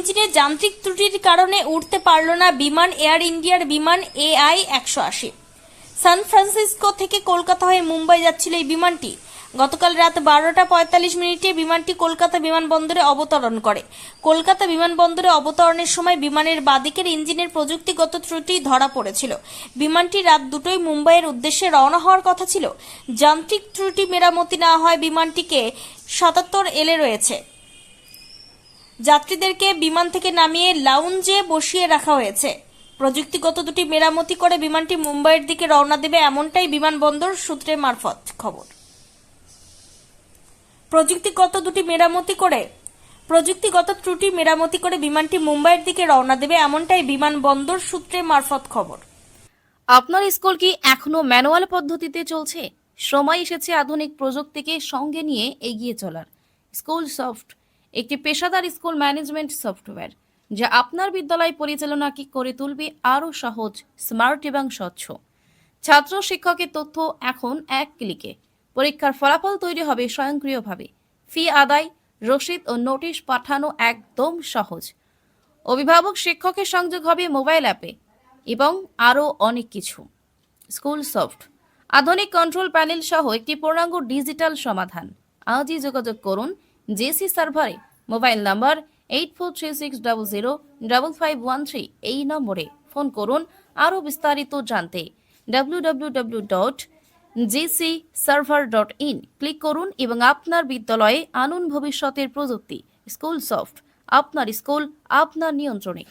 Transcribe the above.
ইঞ্জিনের যান্ত্রিক ত্রুটির কারণে উঠতে পারল না বিমান এয়ার ইন্ডিয়ার বিমান এআই একশো আশি। সান ফ্রান্সিসকো থেকে কলকাতা হয়ে মুম্বাই যাচ্ছিল এই বিমানটি। গতকাল রাত বারোটা পঁয়তাল্লিশ মিনিটে বিমানটি কলকাতা বিমানবন্দরে অবতরণ করে। কলকাতা বিমানবন্দরে অবতরণের সময় বিমানের বাদিকের ইঞ্জিনের প্রযুক্তিগত ত্রুটি ধরা পড়েছিল। বিমানটি রাত দুটোই মুম্বাইয়ের উদ্দেশ্যে রওনা হওয়ার কথা ছিল। যান্ত্রিক ত্রুটি মেরামতি না হয় বিমানটিকে সাতাত্তর এলে রয়েছে। যাত্রীদেরকে বিমান থেকে নামিয়ে লাউঞ্জে বসিয়ে রাখা হয়েছে। প্রযুক্তিগত দুটি মেরামতি করে বিমানটি মুম্বাইয়ের দিকে রওনা দেবে এমনটাই বিমানবন্দর সূত্রে মারফত খবর। প্রযুক্তিগত দুটি মেরামতি করে প্রযুক্তিগত ত্রুটি মেরামতি করে বিমানটি মুম্বাইয়ের দিকে রওনা দেবে এমনটাই বিমানবন্দর সূত্রে মারফত খবর। আপনার স্কুল কি এখনও ম্যানুয়াল পদ্ধতিতে চলছে? সময় এসেছে আধুনিক প্রযুক্তিকে সঙ্গে নিয়ে এগিয়ে চলার। স্কুল সফট একটি পেশাদার স্কুল ম্যানেজমেন্ট সফটওয়্যার, যা আপনার বিদ্যালয় পরিচালনাকে করে তুলবে আরও সহজ, স্মার্ট এবং স্বচ্ছ। ছাত্র শিক্ষকের তথ্য এখন এক ক্লিকে। পরীক্ষার ফলাফল তৈরি হবে স্বয়ংক্রিয়ভাবে। ফি আদায়, রসিদ ও নোটিশ পাঠানো একদম সহজ। অভিভাবক শিক্ষকের সংযোগ হবে মোবাইল অ্যাপে এবং আরও অনেক কিছু। স্কুল সফট, আধুনিক কন্ট্রোল প্যানেল সহ একটি পূর্ণাঙ্গ ডিজিটাল সমাধান। আজই যোগাযোগ করুন জেসি সার্ভারে। Mobile number eight four three six double zero double five one three এই নম্বরে ফোন করুন। আরও বিস্তারিত জানতে W W W dot GC server dot in click করুন এবং আপনার বিদ্যালয়ে আনুন ভবিষ্যতের প্রযুক্তি, স্কুল সফট, আপনার স্কুল, আপনার নিয়ন্ত্রণে।